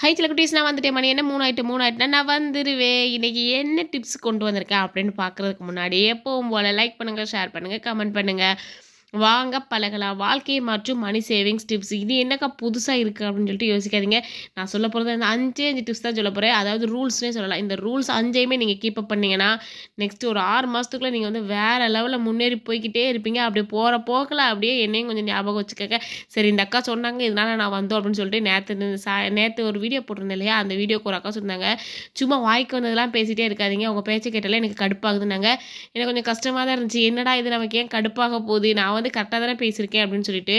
High சில குட்டீஸ் நான் வந்துட்டேன் மணி. என்ன மூணு ஆயிட்டு மூணு ஆயிட்டுனா நான் வந்துடுவேன் இன்னைக்கு என்ன டிப்ஸ் கொண்டு வந்திருக்கேன் அப்படின்னு பார்க்குறதுக்கு முன்னாடி எப்பவும் போல் லைக் பண்ணுங்கள் ஷேர் பண்ணுங்கள் கமெண்ட் பண்ணுங்கள் வாங்க பழகலாம். வாழ்க்கையை மற்றும் மணி சேவிங்ஸ் டிப்ஸ் இது என்னக்கா புதுசாக இருக்குது அப்படின்னு சொல்லிட்டு யோசிக்காதீங்க. நான் சொல்ல போகிறது அந்த அஞ்சே அஞ்சு டிப்ஸ் தான் சொல்ல போகிறேன் அதாவது ரூல்ஸ்னே சொல்லலாம். இந்த ரூல்ஸ் அஞ்சையுமே நீங்கள் கீப் அப் பண்ணிங்கன்னா நெக்ஸ்ட் ஒரு ஆறு மாதத்துக்குள்ளே நீங்கள் வந்து வேறு லெவலில் முன்னேறி போய்கிட்டே இருப்பீங்க. அப்படி போகிற போக்கில் அப்படியே என்னையும் கொஞ்சம் ஞாபகம் வச்சுக்கோங்க. சரி இந்த அக்கா சொன்னாங்க இதனால் நான் வந்தோம் அப்படின்னு சொல்லிட்டு நேற்று சா நேற்று ஒரு வீடியோ போட்டிருந்தேன் இல்லையா? அந்த வீடியோக்கு ஒரு அக்கா சொன்னாங்க சும்மா வாய்க்கு வந்ததெல்லாம் பேசிகிட்டே இருக்காதிங்க. உங்கள் பேச்சு கேட்டாலே எனக்கு கடுப்பாகுதுனாங்க எனக்கு கொஞ்சம் கஷ்டமாக தான் இருந்துச்சு. என்னடா இது நமக்கு ஏன் கடுப்பாக போகுது? நான் வந்து கரெக்டாக தானே பேசியிருக்கேன் அப்படின்னு சொல்லிட்டு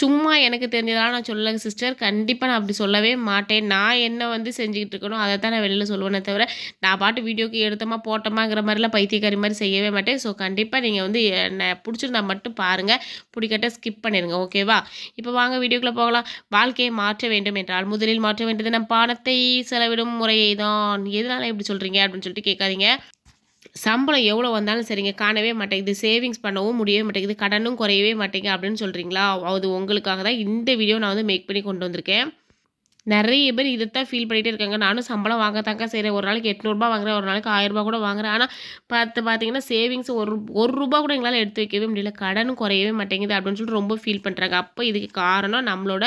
சும்மா எனக்கு தெரிஞ்சதெல்லாம் நான் சொல்லலை சிஸ்டர் கண்டிப்பாக நான் அப்படி சொல்லவே மாட்டேன். நான் என்ன வந்து செஞ்சுக்கிட்டு இருக்கணும் அதை தான் நான் வெளியில் சொல்லுவேனே தவிர நான் பாட்டு வீடியோக்கு எடுத்தோமா போட்டோமாங்கிற மாதிரிலாம் பைத்தியக்காரி மாதிரி செய்யவே மாட்டேன். ஸோ கண்டிப்பாக நீங்கள் வந்து என்ன பிடிச்சிருந்தா மட்டும் பாருங்கள் பிடிக்கட்ட ஸ்கிப் பண்ணிடுங்க ஓகேவா இப்போ வாங்க வீடியோக்குள்ளே போகலாம். வாழ்க்கையை மாற்ற வேண்டும் என்றால் முதலில் மாற்ற வேண்டியது நம்ம பணத்தை செலவிடும் முறையை தான் எதனால் எப்படி சொல்கிறீங்க அப்படின்னு சொல்லிட்டு கேட்காதீங்க. சம்பளம் எவ்வளோ வந்தாலும் சரிங்க காணவே மாட்டேங்குது. சேவிங்ஸ் பண்ணவும் முடியவே மாட்டேங்குது. கடனும் குறையவே மாட்டேங்குது அப்படின்னு சொல்கிறீங்களா அது உங்களுக்காக தான் இந்த வீடியோ நான் வந்து மேக் பண்ணி கொண்டு வந்திருக்கேன். நிறைய பேர் இதைத்தான் ஃபீல் பண்ணிகிட்டே இருக்காங்க. நானும் சம்பளம் வாங்கத்தாங்க செய்கிறேன் ஒரு நாளைக்கு எட்நூறுபா வாங்குறேன். ஒரு நாளைக்கு ஆயிரரூபா கூட வாங்குறேன். ஆனால் பார்த்து பார்த்தீங்கன்னா சேவிங்ஸ் ஒரு ஒரு ரூபா கூட எங்களால் எடுத்து வைக்கவே முடியல. கடனும் குறையவே மாட்டேங்குது அப்படின்னு சொல்லிட்டு ரொம்ப ஃபீல் பண்ணுறாங்க அப்போ இதுக்கு காரணம் நம்மளோட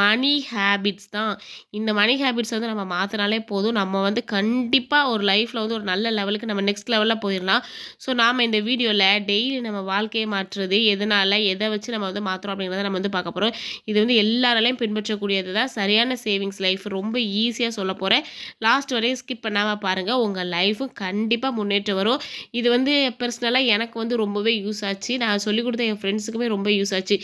மணி ஹேபிட்ஸ் தான். இந்த மணி ஹேபிட்ஸ் வந்து நம்ம மாற்றினாலே போதும். நம்ம வந்து கண்டிப்பாக ஒரு லைஃப்பில் வந்து ஒரு நல்ல லெவலுக்கு நம்ம நெக்ஸ்ட் லெவலில் போயிடலாம். ஸோ நாம் இந்த வீடியோவில் டெய்லி நம்ம வாழ்க்கையை மாற்றுறது எதனால் எதை வச்சு நம்ம வந்து மாற்றுறோம் அப்படிங்கிறத நம்ம வந்து பார்க்க போகிறோம் இது வந்து எல்லாராலையும் பின்பற்றக்கூடியது தான் சரியான சேவிங்ஸ் லைஃப் ரொம்ப ஈஸியாக சொல்ல போகிறேன் லாஸ்ட் வரையும் ஸ்கிப் பண்ணாமல் பாருங்கள் உங்கள் லைஃபும் கண்டிப்பாக முன்னேற்றம் வரும். இது வந்து பர்சனலாக எனக்கு வந்து ரொம்பவே யூஸ் ஆச்சு. நான் சொல்லிக் கொடுத்த என் ஃப்ரெண்ட்ஸுக்குமே ரொம்ப யூஸ் ஆச்சு.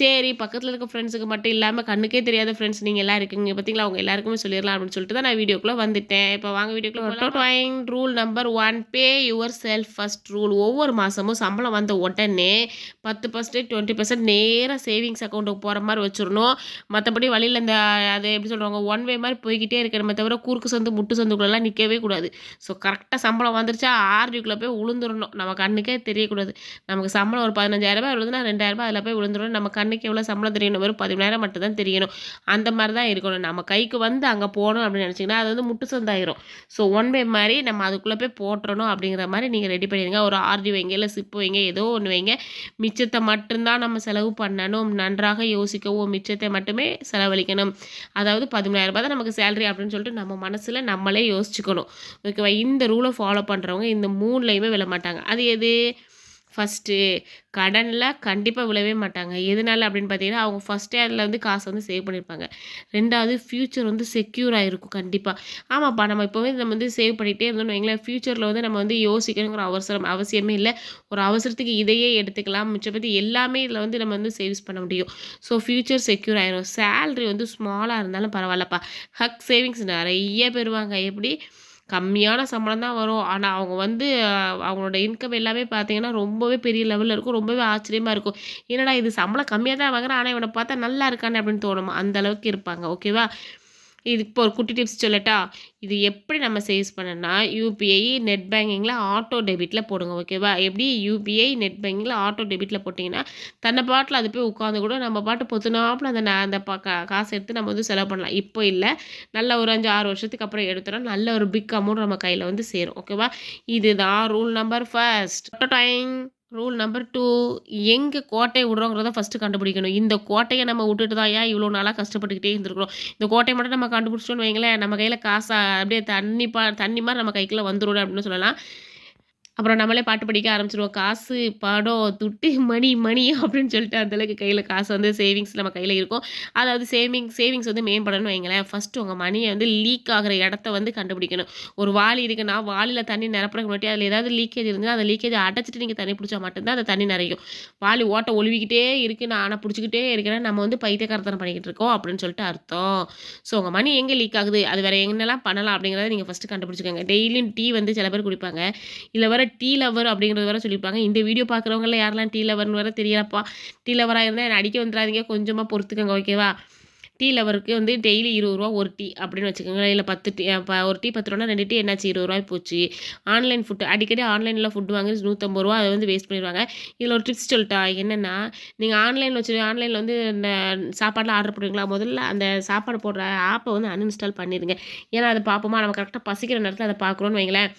சரி பக்கத்தில் இருக்க ஃப்ரெண்ட்ஸுக்கு மட்டும் இல்லாமல் கண்ணுக்கே தெரியாத ஃப்ரெண்ட்ஸ் நீங்கள் எல்லாம் இருக்கீங்க. பார்த்தீங்களா அவங்க எல்லாருக்குமே சொல்லிடலாம் அப்படின்னு சொல்லிட்டு தான் நான் வீடியோக்குள்ளே வந்துட்டேன். இப்போ வாங்க வீடியோக்குள்ளே rule number one pay yourself first rule ஒவ்வொரு மாதமும் சம்பளம் வந்த உடனே பத்து பர்சன்டேஜ் டுவெண்ட்டி பர்சன்ட் நேராக சேவிங்ஸ் அக்கௌண்ட்டுக்கு போகிற மாதிரி வச்சிடணும். மற்றபடி வழியில் இந்த அது எப்படி சொல்கிறாங்க ஒன் வே மாதிரி போய்கிட்டே இருக்கணுமே தவிர குறுக்கு சந்து முட்டு சந்துக்குள்ளெல்லாம் நிற்கவே கூடாது. ஸோ கரெக்டாக சம்பளம் வந்துருச்சா ஆர்டிக்குள்ளே போய் விழுந்துடணும் நம்ம கண்ணுக்கே தெரியக்கூடாது. நமக்கு சம்பளம் ஒரு பதினஞ்சாயிரரூபா விழுந்துனா ரெண்டாயிரரூபா அதில் போய் விழுந்துடணும் நம்ம கண்ணுக்கு எவ்வளோ சம்பளம் தெரியணும்? வெறும் பதிமூணாயிரம் மட்டும் தான் தெரியணும். அந்த மாதிரி தான் இருக்கணும். நம்ம கைக்கு வந்து அங்கே போகணும் அப்படின்னு நினச்சிங்கன்னா அது வந்து முட்டு சந்தாயிரும். ஸோ ஒன் வே மாதிரி நம்ம அதுக்குள்ளே போய் போட்டுறணும் அப்படிங்கிற மாதிரி நீங்கள் ரெடி பண்ணிடுங்க. ஒரு ஆர்டி வைங்க இல்லை சிப்பு வைங்க ஏதோ ஒன்று வைங்க. மிச்சத்தை மட்டும்தான் நம்ம செலவு பண்ணணும். நன்றாக யோசிக்கவும் மிச்சத்தை மட்டுமே செலவழிக்கணும். அதாவது பதிமூணாயிரம் ரூபாய் தான் நமக்கு சேலரி அப்படின்னு சொல்லிட்டு நம்ம மனசில் நம்மளே யோசிச்சுக்கணும். ஓகேவா இந்த ரூலை ஃபாலோ பண்ணுறவங்க இந்த மூணுலையுமே விழ மாட்டாங்க. அது எது? ஃபஸ்ட்டு கடனில் கண்டிப்பாக விழவே மாட்டாங்க. எதனால அப்படின்னு பார்த்தீங்கன்னா அவங்க ஃபஸ்ட்டே அதில் வந்து காசை வந்து சேவ் பண்ணியிருப்பாங்க ரெண்டாவது ஃப்யூச்சர் வந்து செக்யூராக இருக்கும் கண்டிப்பாக ஆமாப்பா நம்ம இப்போவே நம்ம வந்து சேவ் பண்ணிகிட்டே இருந்தோம்னு வைங்களேன். ஃப்யூச்சரில் வந்து நம்ம வந்து யோசிக்கணுங்கிற அவசரம் அவசியமே இல்லை. ஒரு அவசரத்துக்கு இதையே எடுத்துக்கலாம். மிச்சப்பற்றி எல்லாமே இதில் வந்து நம்ம வந்து சேவ்ஸ் பண்ண முடியும். ஸோ ஃப்யூச்சர் செக்யூர் ஆயிரும். சேல்ரி வந்து ஸ்மாலாக இருந்தாலும் பரவாயில்லப்பா. ஹக் சேவிங்ஸ் நிறைய பெறுவாங்க எப்படி? கம்மியான சம்பளம் தான் வரும். ஆனால் அவங்க வந்து அவங்களோட இன்கம் எல்லாமே பார்த்தீங்கன்னா ரொம்பவே பெரிய லெவலில் இருக்கும். ரொம்பவே ஆச்சரியமாக இருக்கும். என்னடா இது சம்பளம் கம்மியாக தான் வாங்குறேன் ஆனால் இவனை பார்த்தா நல்லா இருக்கானே அப்படின்னு தோணும். அந்த அளவுக்கு இருப்பாங்க. ஓகேவா இது இப்போ ஒரு குட்டி டிப்ஸ் சொல்லட்டா? இது எப்படி நம்ம சேவ்ஸ் பண்ணனா யூபிஐ நெட் பேங்கிங்கில் ஆட்டோ டெபிட்டில் போடுங்க ஓகேவா எப்படி யூபிஐ நெட் பேங்கிங்கில் ஆட்டோ டெபிட்டில் போட்டிங்கன்னா தன்னை பாட்டில் அது போய் உட்காந்து கூட நம்ம பாட்டு பொத்துனாப்பில் அந்த அந்த காசு எடுத்து நம்ம வந்து செலவு பண்ணலாம். இப்போ இல்லை. நல்ல ஒரு அஞ்சு ஆறு வருஷத்துக்கு அப்புறம் எடுத்தோம்னா நல்ல ஒரு பிக் அமௌண்ட் நம்ம கையில் வந்து சேரும் ஓகேவா இதுதான் rule number first time rule number two எங்கே கோட்டையை விடுறோங்கிறத ஃபஸ்ட்டு கண்டுபிடிக்கணும். இந்த கோட்டையை நம்ம விட்டுட்டு தான் ஏன் இவ்வளோ நாளாக கஷ்டப்பட்டுக்கிட்டே இருந்திருக்கிறோம்? இந்த கோட்டையை மட்டும் நம்ம கண்டுபிடிச்சோன்னு வைங்களேன் நம்ம கையில் காசா அப்படியே தண்ணி பா தண்ணி மாதிரி நம்ம கைக்குள்ளே வந்துடும் அப்படின்னு சொல்லலாம். அப்புறம் நம்மளே பாட்டு படிக்க ஆரம்பிச்சிருவோம். காசு படம் துட்டு மணி மணி அப்படின்னு சொல்லிட்டு அந்தளவுக்கு கையில் காசு வந்து சேவிங்ஸ் நம்ம கையில் இருக்கும். அதாவது சேவிங் சேவிங்ஸ் வந்து மேம்படணும் வைங்களேன். ஃபஸ்ட்டு உங்கள் மணியை வந்து லீக் ஆகிற இடத்த வந்து கண்டுபிடிக்கணும். ஒரு வாளி இருக்குன்னா வாளியில் தண்ணி நிரப்புறதுக்கு முன்னாடி அதில் ஏதாவது லீக்கேஜ் இருந்தால் அந்த லீக்கேஜ் அடைச்சிட்டு நீங்கள் தண்ணி பிடிச்சா மட்டும்தான் அந்த தண்ணி நிறையும். வாளி ஓட்ட ஒழுவிக்கிட்டே இருக்குது நான் ஆனால் பிடிச்சிக்கிட்டே இருக்கிறேன். நம்ம வந்து பைத்தியக்காரத்தனம் பண்ணிக்கிட்டு இருக்கோம் அப்படின்னு சொல்லிட்டு அர்த்தம். ஸோ உங்கள் மணி எங்கே லீக் ஆகுது? அது வேறு என்னெல்லாம் பண்ணலாம் அப்படிங்கிறத நீங்கள் ஃபஸ்ட்டு கண்டுபிடிச்சிக்கோங்க. டெய்லியும் டீ வந்து சில பேர் குடிப்பாங்க. இல்லை வர டீ லவர் அப்படிங்கிறது வர சொல்லியிருப்பாங்க. இந்த வீடியோ பார்க்குறவங்கள யாரெல்லாம் டீ லவர்னு வர தெரியலப்பா. டீ லவராக இருந்தால் என்னை அடிக்க வந்துடாதீங்க கொஞ்சமாக பொறுத்துக்கோங்க ஓகேவா டீ லவருக்கு வந்து டெய்லி இருபது ரூபா ஒரு டீ அப்படின்னு வச்சுக்கோங்களேன் இல்லை பத்து டீ ஒரு டீ பத்து ரூபா ரெண்டு டீ என்னாச்சு? இருபது ரூபாய் போச்சு. ஆன்லைன் ஃபுட்டு அடிக்கடி ஆன்லைனில் ஃபுட் வாங்கி நூற்றம்பது ரூபா அதை வந்து வேஸ்ட் பண்ணிடுவாங்க. இதில் ஒரு டிப்ஸ் சொல்லிட்டா என்னென்னா நீங்கள் ஆன்லைனில் வச்சு ஆன்லைனில் வந்து இந்த சாப்பாடெலாம் ஆர்டர் பண்ணுவீங்களா முதல்ல அந்த சாப்பாடு போடுற ஆப்பை வந்து அன்இன்ஸ்டால் பண்ணிடுங்க. ஏன்னா அதை பார்ப்போமா நம்ம கரெக்டாக பசிக்கிற நேரத்தில் அதை பார்க்குறோன்னு வைங்களேன்.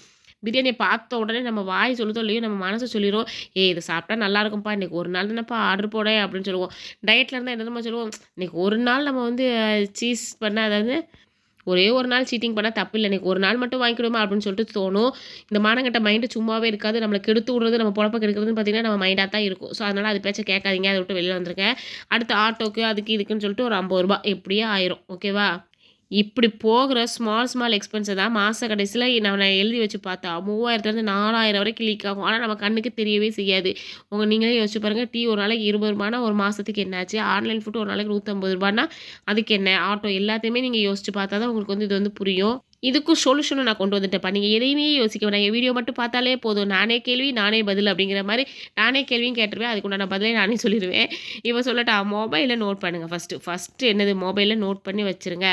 பிரியாணியை பார்த்த உடனே நம்ம வாய் சொல்லுதோ இல்லையோ நம்ம மனசு சொல்லிடும் ஏ இதை சாப்பிட்டா நல்லா இருக்கும்ப்பா இன்றைக்கி ஒரு நாள் தானேப்பா ஆர்டர் போட அப்படின்னு சொல்லுவோம். டயட்டில் இருந்தால் என்ன சொல்லுவோம்? இன்றைக்கி ஒரு நாள் நம்ம வந்து சீஸ் பண்ண அதாவது ஒரே ஒரு நாள் சீட்டிங் பண்ணால் தப்பு இல்லை இன்றைக்கி ஒரு நாள் மட்டும் வாங்கிக்கிடுமா அப்படின்னு சொல்லிட்டு தோணும். இந்த மானங்கட்ட மைண்டு சும்மாவே இருக்காது. நம்மளை கெடுத்து விடுறது நம்ம பொழப்ப கெடுக்கிறதுன்னு பார்த்தீங்கன்னா நம்ம மைண்டாக தான் இருக்கும். ஸோ அதனால் அது பேச்சை கேட்காதீங்க. அதை விட்டு வெளியில் வந்திருக்கேன் அடுத்து ஆட்டோக்கு அதுக்கு இதுக்குன்னு சொல்லிட்டு ஒரு ஐம்பது ரூபா எப்படியே ஆயிரும். ஓகேவா இப்படி போகிற ஸ்மால் ஸ்மால் எக்ஸ்பென்ஸை தான் மாத கடைசியில் நான் எழுதி வச்சு பார்த்தா மூவாயிரத்துலேருந்து நாலாயிரம் வரைக்கும் லீக் ஆகும். ஆனால் நம்ம கண்ணுக்கு தெரியவே செய்யாது. உங்கள் நீங்களே யோசிச்சு பாருங்கள் டீ ஒரு நாளைக்கு இருபது ரூபானா ஒரு மாதத்துக்கு என்னாச்சு? ஆன்லைன் ஃபுட் ஒரு நாளைக்கு நூற்றம்பது ரூபானா அதுக்கு என்ன? ஆட்டோ எல்லாத்தையுமே நீங்கள் யோசிச்சு பார்த்தா தான் உங்களுக்கு வந்து இது வந்து புரியும். இதுக்கும் சொல்யூஷனும் நான் கொண்டு வந்துட்டேன்ப்பா. நீங்கள் எதையுமே யோசிக்க வேணாம். என் வீடியோ மட்டும் பார்த்தாலே போதும். நானே கேள்வி நானே பதில் அப்படிங்கிற மாதிரி நானே கேள்வியும் கேட்டுருவேன். அதுக்குண்டான பதிலே நானே சொல்லிடுவேன் இப்போ சொல்லட்டா மொபைலில் நோட் பண்ணுங்கள் ஃபஸ்ட்டு ஃபஸ்ட்டு என்னது? மொபைலில் நோட் பண்ணி வச்சுருங்க.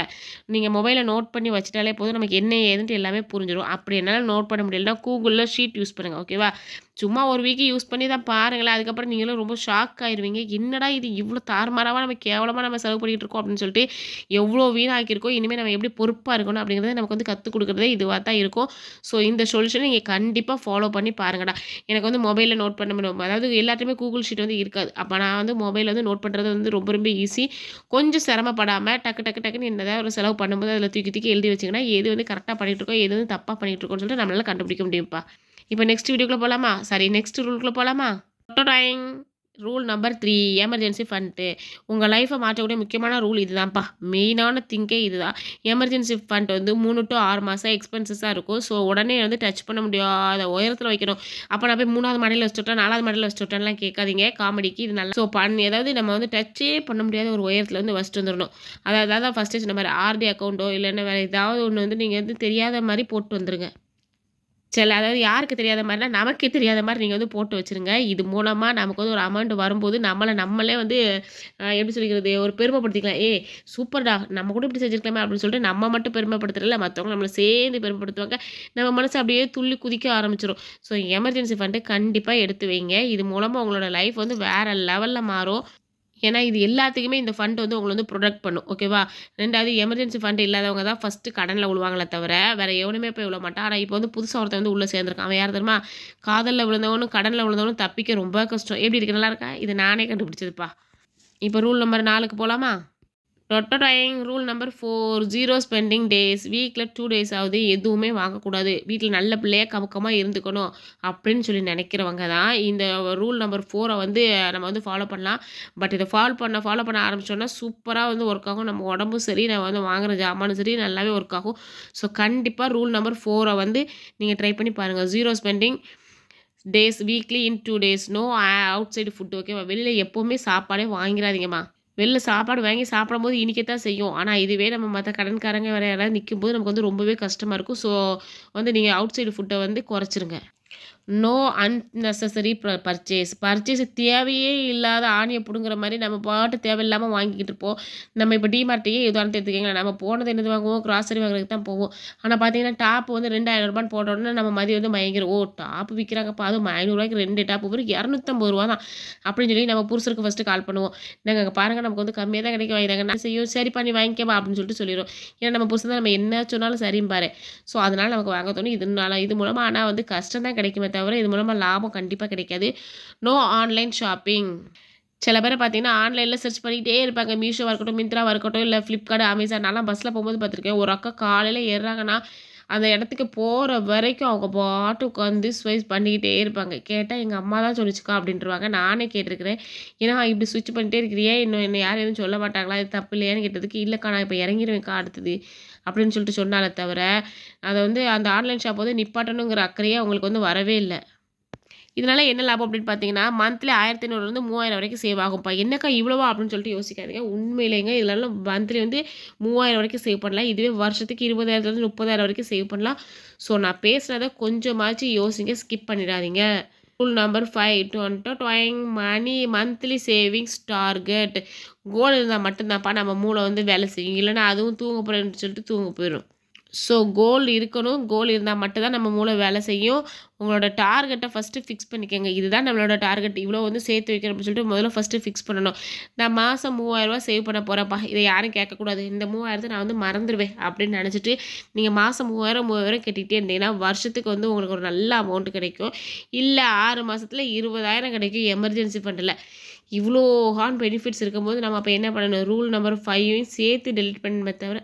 நீங்கள் மொபைலில் நோட் பண்ணி வச்சுட்டாலே போதும். நமக்கு என்ன ஏதுன்ட்டு எல்லாமே புரிஞ்சிடும் அப்படி என்னால் நோட் பண்ண முடியலன்னா கூகுளில் ஷீட் யூஸ் பண்ணுங்கள் ஓகேவா சும்மா ஒரு வீக்கு யூஸ் பண்ணி தான் பாருங்களேன். அதுக்கப்புறம் நீங்களும் ரொம்ப ஷாக் ஆயிடுவீங்க என்னடா இது இவ்வளோ தாறுமாறாக நம்ம கேவலமாக நம்ம செலவு பண்ணிகிட்டு இருக்கோம் அப்படின்னு சொல்லிட்டு எவ்வளோ வீணாக்கியிருக்கோம். இனிமேல் நம்ம எப்படி பொறுப்பாக இருக்கணும் அப்படிங்கிறத நமக்கு வந்து கற்றுக் கொடுக்குறதே இதுவாக தான் இருக்கும். ஸோ இந்த சொல்யூஷனை நீங்கள் கண்டிப்பாக ஃபாலோ பண்ணி பாருங்கடா. எனக்கு வந்து மொபைலில் நோட் பண்ண முடியும். அதாவது எல்லாத்தையுமே கூகுள் ஷீட் வந்து இருக்காது. அப்போ நான் வந்து மொபைலில் வந்து நோட் பண்ணுறது வந்து ரொம்ப ரொம்ப ஈஸி கொஞ்சம் சிரமப்படாமல் டக்கு டக்கு டக்குன்னு என்னதான் ஒரு செலவு பண்ணும்போது அதில் தூக்கி தூக்கி எழுதி வச்சிங்கன்னா எது வந்து கரெக்டாக பண்ணிகிட்டு இருக்கோம் எது வந்து தப்பாக பண்ணிகிட்டு இருக்கோம்னு சொல்லிட்டு நம்மளால் கண்டுபிடிக்க முடியும்ப்பா இப்போ நெக்ஸ்ட் வீடியோக்குள்ளே போகலாமா சாரி நெக்ஸ்ட் ரூலுக்குள்ளே போகலாமா time rule number three emergency fund உங்கள் லைஃப்பை மாற்றக்கூடிய முக்கியமான ரூல் இதுதான்ப்பா. மெயினான திங்கே இதுதான். எமர்ஜென்சி ஃபண்ட் வந்து மூணு டு ஆறு மாதம் எக்ஸ்பென்சஸாக இருக்கும். ஸோ உடனே வந்து டச் பண்ண முடியாத உயரத்தில் வைக்கணும். அப்போ நான் போய் மூணாவது மாடியில் வச்சுட்டேன் நாலாவது மாடியில் வச்சுட்டேன்லாம் கேட்காதீங்க. காமெடிக்கு இது நல்லா ஸோ பண்ணி ஏதாவது நம்ம வந்து டச்சே பண்ண முடியாத ஒரு உயரத்தில் வந்து வச்சுட்டு வந்துடணும். அதாவது அதாவது ஃபஸ்ட்டு சொன்ன மாதிரி ஆர்டி அக்கௌண்ட்டோ இல்லைன்னா வேறு ஏதாவது ஒன்று வந்து நீங்கள் வந்து தெரியாத மாதிரி போட்டு வந்துருங்க. சில அதாவது யாருக்கு தெரியாத மாதிரினா நமக்கே தெரியாத மாதிரி நீங்கள் வந்து போட்டு வச்சுருங்க. இது மூலமாக நமக்கு வந்து ஒரு அமௌண்ட் வரும்போது நம்மளை நம்மளே வந்து எப்படி சொல்லிக்கிறது ஒரு பெருமைப்படுத்திக்கலாம். ஏ சூப்பர்டா நம்ம கூட இப்படி செஞ்சுருக்கலாமே அப்படின்னு சொல்லிட்டு நம்ம மட்டும் பெருமைப்படுத்துறதில்ல மற்றவங்க நம்மளை சேர்ந்து பெருமைப்படுத்துவாங்க. நம்ம மனசு அப்படியே துள்ளி குதிக்க ஆரம்பிச்சிடும் ஸோ எமர்ஜென்சி ஃபண்டு கண்டிப்பாக எடுத்து வைங்க. இது மூலமாக உங்களோட லைஃப் வந்து வேறு லெவலில் மாறும். ஏன்னா இது எல்லாத்துக்குமே இந்த ஃபண்ட் வந்து உங்களை வந்து ப்ரொடக்ட் பண்ணும். ஓகேவா ரெண்டாவது எமர்ஜென்சி ஃபண்ட் இல்லாதவங்க தான் ஃபஸ்ட்டு கடனில் விழுவாங்களே தவிர வேறு எவனுமே போய் விழ மாட்டான். ஆனால் இப்போ வந்து புதுசாக ஒருத்தன் வந்து உள்ளே சேர்ந்துருக்கான். அவன் யார் தெரியுமா? காதலில் விழுந்தவனும் கடனில் விழுந்தவனும் தப்பிக்க ரொம்ப கஷ்டம். எப்படி இருக்கு? நல்லா இருக்கா? இது நானே கண்டுபிடிச்சதுப்பா. இப்போ ரூல் நம்பர் நாலுக்கு போகலாமா டொட்டோடைங் rule number four zero spending days. வீக்கில் டூ டேஸ் ஆகுது எதுவுமே வாங்கக்கூடாது. வீட்டில் நல்ல பிள்ளையாக கமக்கமாக இருந்துக்கணும் அப்படின்னு சொல்லி நினைக்கிறவங்க தான். இந்த ரூல் நம்பர் ஃபோரை வந்து நம்ம வந்து ஃபாலோ பண்ணலாம். பட் இதை ஃபாலோ பண்ண ஃபாலோ பண்ண ஆரம்பித்தோன்னா சூப்பராக வந்து ஒர்க் ஆகும். நம்ம உடம்பும் சரி நம்ம வந்து வாங்குற ஜாமானும் சரி நல்லாவே ஒர்க் ஆகும். ஸோ கண்டிப்பாக ரூல் நம்பர் ஃபோரை வந்து நீங்கள் ட்ரை பண்ணி பாருங்கள் zero spending days weekly in two days. No outside food ஓகேவா? வெளியில் எப்போவுமே சாப்பாடே வாங்கிடாதீங்கம்மா வெளில சாப்பாடு வாங்கி சாப்பிடும்போது இனிக்கத்தான் செய்யும். ஆனால் இதுவே நம்ம மற்ற கடன்காரங்க வேறு யாராவது நிற்கும்போது நமக்கு வந்து ரொம்பவே கஷ்டமாக இருக்கும். ஸோ வந்து நீங்கள் அவுட் சைடு ஃபுட்டை வந்து குறைச்சிருங்க. நோ அன்னெசரி பர்ச்சேஸ் பர்ச்சேஸ் தேவையே இல்லாத ஆணியை பிடுங்குற மாதிரி நம்ம பாட்டு தேவையில்லாமல் வாங்கிக்கிட்டு இருப்போம். நம்ம இப்போ டிமார்ட்டையே உதாரணத்தை எடுத்துக்கிங்களேன். நம்ம போனது என்னது வாங்குவோம்? கிராசரி வாங்குறதுக்கு தான் போவோம். ஆனால் பார்த்தீங்கன்னா டாப் வந்து ரெண்டாயிரம் ரூபான்னு போட்ட உடனே நம்ம மதியம் வந்து மயங்கிடும் ஓ டாப் விற்கிறாங்கப்பா அதுவும் ஐநூறுரூவாய்க்கு ரெண்டு டாப் வரும் இரநூத்தம்பது ரூபா தான். அப்படின்னு சொல்லி நம்ம புருஷருக்கு ஃபஸ்ட்டு கால் பண்ணுவோம். நாங்கள் அங்கே பாருங்கள் நமக்கு வந்து கம்மியாக தான் கிடைக்கும். வாங்கிதாங்க நான் செய்யும் சரி பண்ணி வாங்கிக்கவா அப்படின்னு சொல்லிட்டு சொல்லிடுவோம். ஏன்னா நம்ம புருஷன் தான் நம்ம என்ன சொன்னாலும் சரியும் பாரு ஸோ அதனால் நமக்கு வாங்க தோணும். இதனால இது மூலமாக ஆனால் வந்து கஷ்டம் தான் கிடைக்குமே தவிர இது மூலமாக லாபம் கண்டிப்பாக கிடைக்காது. நோ ஆன்லைன் ஷாப்பிங் சில பேர் பார்த்தீங்கன்னா ஆன்லைனில் சர்ச் பண்ணிக்கிட்டே இருப்பாங்க. மீஷோவாக இருக்கட்டும் மிந்த்ராவாக இருக்கட்டும் இல்லை ஃப்ளிப்கார்ட் அமேசான் நான்லாம் பஸ்ஸில் போகும்போது பார்த்துருக்கேன். ஒரு அக்கா காலையில் ஏறுறாங்கன்னா அந்த இடத்துக்கு போகிற வரைக்கும் அவங்க பாட்டு உட்காந்து ஸ்வைஸ் பண்ணிக்கிட்டே இருப்பாங்க. கேட்டால் எங்கள் அம்மா தான் சொல்லிச்சுக்கா அப்படின்றவாங்க. நானே கேட்டிருக்கிறேன். ஏன்னா இப்படி சுவிட்ச் பண்ணிட்டே இருக்கிறியே. இன்னும் என்ன யாரும் எதுவும் சொல்ல மாட்டாங்களா? இது தப்பு இல்லையான்னு கேட்டதுக்கு இல்லைக்கா நான் இப்போ இறங்கிடுவேன்க்கா அடுத்தது. அப்படின்னு சொல்லிட்டு சொன்னாலே தவிர அதை வந்து அந்த ஆன்லைன் ஷாப் வந்து நிப்பாட்டணுங்கிற அக்கறையே அவங்களுக்கு வந்து வரவே இல்லை. இதனால் என்ன லாபம் அப்படின்னு பார்த்தீங்கன்னா மந்த்லி ஆயிரத்தி ஐநூறுலேருந்து மூவாயிரம் வரைக்கும் சேவ் ஆகும்ப்பா. என்னக்கா இவ்வளோவா அப்படின்னு சொல்லிட்டு யோசிக்காதீங்க. உண்மையிலேங்க இதனால மந்த்லி வந்து மூவாயிரம் வரைக்கும் சேவ் பண்ணலாம். இதுவே வருஷத்துக்கு இருபதாயிரத்துலேருந்து முப்பதாயிரம் வரைக்கும் சேவ் பண்ணலாம். ஸோ நான் பேசுகிறத கொஞ்சமாச்சும் யோசிங்க ஸ்கிப் பண்ணிடாதீங்க. ரூல் நம்பர் ஃபைவ் டுவெண்ட்டோ டுவைங் money monthly savings target goal இருந்தால் மட்டும்தான்ப்பா நம்ம மூளை வந்து வேலை செய்யும். இல்லைன்னா அதுவும் தூங்க போகிறேன்னு சொல்லிட்டு தூங்க போயிடும் ஸோ கோல் இருக்கணும். கோல் இருந்தால் மட்டும்தான் நம்ம மூளை வேலை செய்யும். உங்களோட டார்கெட்டை ஃபஸ்ட்டு ஃபிக்ஸ் பண்ணிக்கோங்க. இதுதான் நம்மளோட டார்கெட் இவ்வளோ வந்து சேர்த்து வைக்கிறோம் அப்படின்னு சொல்லிட்டு முதல்ல ஃபஸ்ட்டு ஃபிக்ஸ் பண்ணணும். நான் மாதம் மூவாயிரரூவா சேவ் பண்ண போகிறேன்ப்பா இதை யாரும் கேட்கக்கூடாது. இந்த மூவாயிரத்தை நான் வந்து மறந்துடுவேன் அப்படின்னு நினச்சிட்டு நீங்கள் மாதம் மூவாயிரம் மூவாயிரம் கட்டிகிட்டே இருந்தீங்கன்னா வருஷத்துக்கு வந்து உங்களுக்கு ஒரு நல்ல அமௌண்ட் கிடைக்கும். இல்லை ஆறு மாதத்தில் இருபதாயிரம் கிடைக்கும் எமர்ஜென்சி ஃபண்டில் இவ்வளோ ஹார்ன் பெனிஃபிட்ஸ் இருக்கும்போது நம்ம அப்போ என்ன பண்ணணும்? ரூல் நம்பர் ஃபைவையும் சேர்த்து டெலிட் பண்ணணுமே தவிர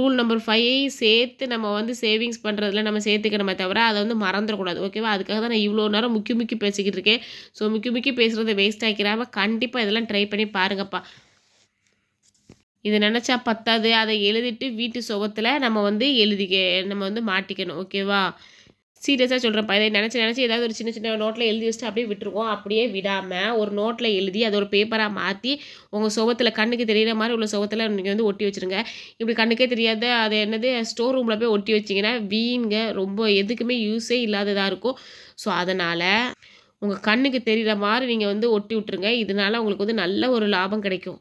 ரூல் நம்பர் ஃபைவையும் சேர்த்து நம்ம வந்து சேவிங்ஸ் பண்ணுறதுல நம்ம சேர்த்துக்கணுமே தவிர அதை வந்து மறந்துடக்கூடாது. ஓகேவா அதுக்காக தான் நான் இவ்வளோ நேரம் முக்கி முக்கி பேசிக்கிட்டு இருக்கேன். ஸோ முக்கி முக்கி பேசுகிறத வேஸ்ட் ஆக்கிடாமல் கண்டிப்பாக இதெல்லாம் ட்ரை பண்ணி பாருங்கப்பா. இது நினச்சா பத்தாது. அதை எழுதிட்டு வீட்டு சுகத்தில் நம்ம வந்து எழுதிக்க நம்ம வந்து மாட்டிக்கணும். ஓகேவா சீரியஸாக சொல்கிறேன் இதை நினச்சி நினச்சி ஏதாவது ஒரு சின்ன சின்ன நோட்டில் எழுதி வச்சுட்டு அப்படியே விட்டுருவோம். அப்படியே விடாமல் ஒரு நோட்டில் எழுதி அதை ஒரு பேப்பராக மாற்றி உங்கள் சுகத்தில் கண்ணுக்கு தெரியிற மாதிரி உள்ள சுகத்தில் நீங்கள் வந்து ஒட்டி வச்சுருங்க. இப்படி கண்ணுக்கே தெரியாத அது என்னது ஸ்டோர் ரூமில் போய் ஒட்டி வச்சிங்கன்னா வீண்க ரொம்ப எதுக்குமே யூஸே இல்லாததாக இருக்கும். ஸோ அதனால் உங்கள் கண்ணுக்கு தெரிகிற மாதிரி நீங்கள் வந்து ஒட்டி விட்ருங்க இதனால் உங்களுக்கு வந்து நல்ல ஒரு லாபம் கிடைக்கும்.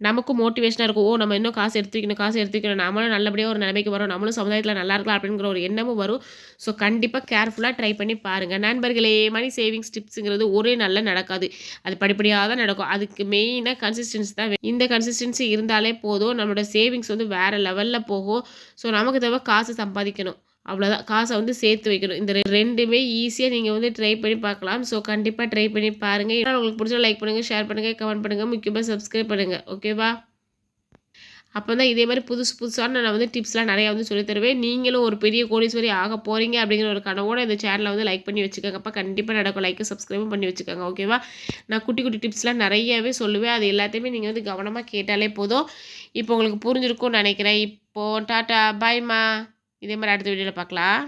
நமக்கும் மோட்டிவேஷனாக இருக்கும். ஓ நம்ம இன்னும் காசு எடுத்து வைக்கணும் காசு எடுத்து வைக்கணும் நம்மளும் நல்லபடியாக ஒரு நிலைமைக்கு வரும். நம்மளும் சமுதாயத்தில் நல்லா இருக்கலாம் அப்படிங்கிற ஒரு எண்ணமும் வரும். ஸோ கண்டிப்பாக கேர்ஃபுல்லாக ட்ரை பண்ணி பாருங்கள் நண்பர்களே மணி சேவிங்ஸ் டிப்ஸுங்கிறது ஒரே நல்ல நடக்காது. அது படிப்படியாக தான் நடக்கும். அதுக்கு மெயினாக கன்சிஸ்டன்சி தான் இந்த கன்சிஸ்டன்சி இருந்தாலே போதும். நம்மளோட சேவிங்ஸ் வந்து வேறு லெவலில் போகும். ஸோ நமக்கு தேவை காசு சம்பாதிக்கணும். அவ்வளோதான் காசை வந்து சேர்த்து வைக்கணும். இந்த ரெண்டுமே ஈஸியாக நீங்கள் வந்து ட்ரை பண்ணி பார்க்கலாம். ஸோ கண்டிப்பாக ட்ரை பண்ணி பாருங்கள் ஏன்னா உங்களுக்கு பிடிச்ச லைக் பண்ணுங்கள் ஷேர் பண்ணுங்கள் கமெண்ட் பண்ணுங்கள் முக்கியமாக சப்ஸ்கிரைப் பண்ணுங்கள் ஓகேவா அப்போ தான் இதே மாதிரி புதுசு புதுசான நான் வந்து டிப்ஸ்லாம் நிறையா வந்து சொல்லி தருவேன். நீங்களும் ஒரு பெரிய கோடீஸ்வரி ஆக போகிறீங்க அப்படிங்கிற ஒரு கனவோட இந்த சேனலை வந்து லைக் பண்ணி வச்சுக்கோங்கப்பா கண்டிப்பாக நடக்கும். லைக்கு சப்ஸ்கிரைபும் பண்ணி வச்சுக்கோங்க. ஓகேவா நான் குட்டி குட்டி டிப்ஸ்லாம் நிறையவே சொல்லுவேன். அது எல்லாத்தையுமே நீங்கள் வந்து கவனமாக கேட்டாலே போதும். இப்போ உங்களுக்கு புரிஞ்சிருக்கும்னு நினைக்கிறேன். இப்போது டாட்டா பாய்மா இதே மாதிரி அடுத்த வீடியோவில் பார்க்கலாம்.